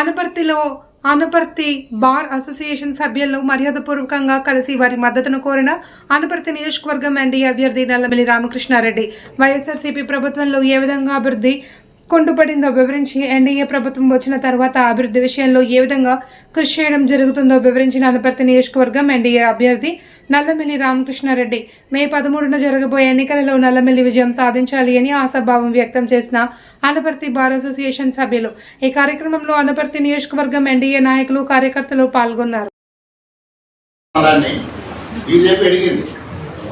అనపర్తిలో Anaparthi bar association సభ్యులను మర్యాదపూర్వకంగా కలిసి వారి మద్దతును కోరిన అనపర్తి నియోజకవర్గం ఎన్డీఏ అభ్యర్థి నల్లమిల్లి రామకృష్ణారెడ్డి. వైఎస్ఆర్సీపీ ప్రభుత్వంలో ఏ విధంగా అభివృద్ధి కుంటుపడిందో వివరించి ఎన్డీఏ ప్రభుత్వం వచ్చిన తర్వాత అభివృద్ధి విషయంలో ఏ విధంగా కృషి చేయడం జరుగుతుందో వివరించిన అనపర్తి నియోజకవర్గం ఎన్డీఏ అభ్యర్థి నల్లమిల్లి రామకృష్ణారెడ్డి. మే పదమూడున జరగబోయే ఎన్నికలలో నల్లమిల్లి విజయం సాధించాలి అని ఆశాభావం వ్యక్తం చేసిన అనపర్తి బార్ అసోసియేషన్ సభ్యులు. ఈ కార్యక్రమంలో అనపర్తి నియోజకవర్గం ఎన్డీఏ నాయకులు కార్యకర్తలు పాల్గొన్నారు.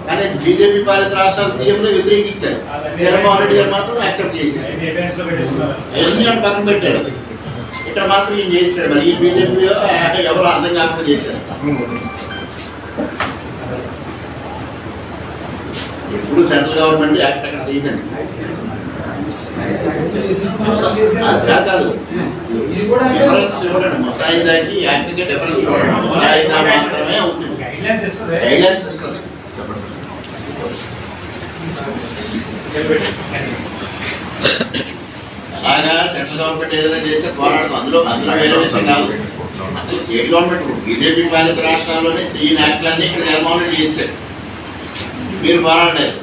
కానీ బీజేపీ పాలిత రాష్ట్రాలు సీఎంలో వ్యతిరేకించారు. జగన్మోహన్ రెడ్డి గారు మాత్రం యాక్సెప్ట్ చేసేసారు. అటు పక్కన పెట్టాడు? ఇక్కడ మాత్రం ఈయన చేసాడు మరి ఈ బీజేపీ ఎవరు అర్థం కాకుండా చేశారు. ఎప్పుడు సెంట్రల్ గవర్నమెంట్ యాక్ట్ అక్కడ చేయదండి అది కాదు కాదు. డిఫరెన్స్ చూడండి. ముసాయిదాకి యాక్ట్కి డిఫరెన్స్ చూడండి. ముసాయిదా మాత్రమే అవుతుంది. గైడ్లైన్స్ ఇస్తుంది. అలాగా సెంట్రల్ గవర్నమెంట్ ఏదైనా చేస్తే పోరాడదు. అందులో అందులో వేరే విషయం కాదు. అసలు స్టేట్ గవర్నమెంట్ బీజేపీ పాలిత రాష్ట్రాల్లోనే ఈ యాక్ట్లన్నీ ఇక్కడ జగన్మోహన్ రెడ్డి చేశాడు. మీరు పోరాడలేదు.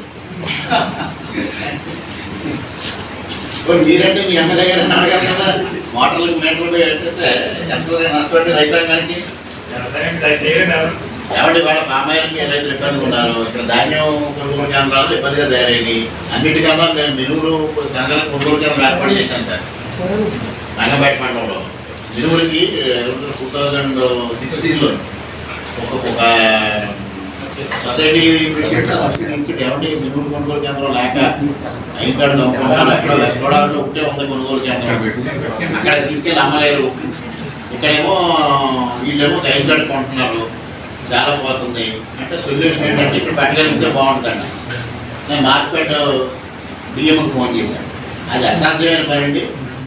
మీరంటే మీ ఎమ్మెల్యే గారిని అడగాలి కదా. మోటార్లకు మీటర్లు పెట్టితే ఎంత నష్టపడి రైతాంగానికి. కాబట్టి వాళ్ళ పామాయిల్కి రైతులు ఇబ్బంది ఉన్నారు? ఇక్కడ ధాన్యం కొనుగోలు కేంద్రాలు ఇబ్బందిగా తయారైనవి అన్నిటికన్నా నేను మినువులు సంఘాల కొనుగోలు కేంద్రం ఏర్పాటు చేశాను సార్. రంగంపేట మండలంలో. మినువులకి టూ థౌజండ్ సిక్స్టీన్లో ఒక ఒక సొసైటీ నుంచి ఏమంటే మినువులు కొనుగోలు కేంద్రం లేక ఐకాడు అక్కడ వెస్ట్ ఒకటే ఉంది కొనుగోలు కేంద్రం. అక్కడ తీసుకెళ్ళి అమ్మలేరు. ఇక్కడేమో వీళ్ళేమో ఐకాడు కొంటున్నారు. చాలా పోతుంది అంటే సొల్యూషన్ ఏంటంటే ఇక్కడ పెట్టగలిగితే బాగుంటుందండి. నేను మార్కెట్ డిఎంకి ఫోన్ చేశాను. అది అసాధ్యమైన పని అండి.